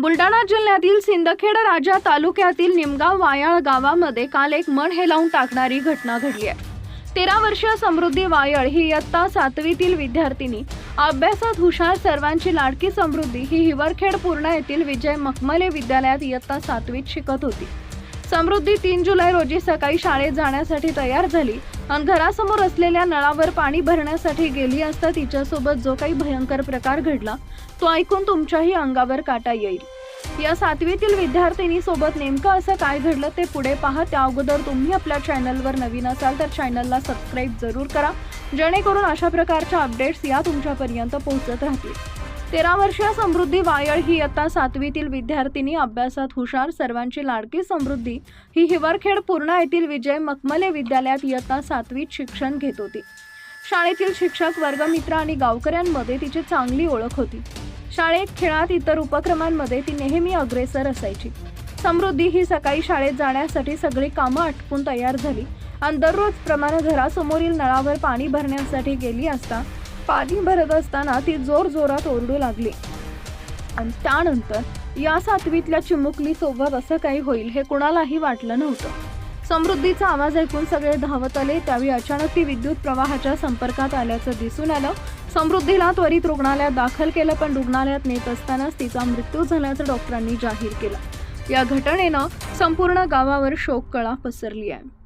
बुलडाणा जिल्ह्यातील सिंदखेड राजा तालुक्यातील निमगाव वायाळ गावामध्ये काल एक मन हेलावून टाकणारी घटना घडली आहे. तेरा वर्षीय समृद्धी वायळ ही इयत्ता सातवीतील विद्यार्थिनी. अभ्यासात हुशार सर्वांची लाडकी समृद्धी ही हिवरखेड पूर्णा येथील विजय मखमले विद्यालयात इयत्ता सातवीत शिकत होती. समृद्धी तीन जुलै रोजी सकाळी शाळेत जाण्यासाठी तयार झाली. आणि घरासमोर असलेल्या नळावर पाणी भरण्यासाठी गेली असता तिच्यासोबत जो काही भयंकर प्रकार घडला तो ऐकून तुमच्याही अंगावर काटा येईल. या सातवीतील विद्यार्थिनी सोबत नेमकं असं काय घडलं ते पुढे पहा. त्या अगोदर तुम्ही आपल्या चॅनलवर नवीन असाल तर चॅनलला सबस्क्राईब जरूर करा. जेणेकरून अशा प्रकारच्या अपडेट्स या तुमच्यापर्यंत पोहोचत राहतील. तेरा वर्षीय समृद्धी वायळ ही इयत्ता सातवीतील विद्यार्थिनी अभ्यासात हुशार सर्वांची लाडकी समृद्धी. ही हिवरखेड पूर्णा येथील विजय मखमले विद्यालयात इयत्ता सातवीत शिक्षण घेत होती. शाळेतील शिक्षक वर्गमित्र आणि गावकऱ्यांमध्ये तिची चांगली ओळख होती. शाळेत खेळात इतर उपक्रमांमध्ये ती नेहमी अग्रेसर असायची. समृद्धी ही सकाळी शाळेत जाण्यासाठी सगळी कामं आटपून तयार झाली. आणि दररोज प्रमाणे घरासमोरील नळावर पाणी भरण्यासाठी गेली असता पाणी भरत असताना ती जोर जोरात ओरडू लागली. आणि त्यानंतर या सातवीतल्या चिमुकली सोबत असं काही होईल हे कुणालाही वाटलं नव्हतं. समृद्धीचा आवाज ऐकून सगळे धावत आले त्यावेळी अचानक ती विद्युत प्रवाहाच्या संपर्कात आल्याचं दिसून आलं. समृद्धीला त्वरित रुग्णालयात दाखल केलं पण रुग्णालयात नेत असतानाच तिचा मृत्यू झाल्याचं डॉक्टरांनी जाहीर केलं. या घटनेनं संपूर्ण गावावर शोककळा पसरली आहे.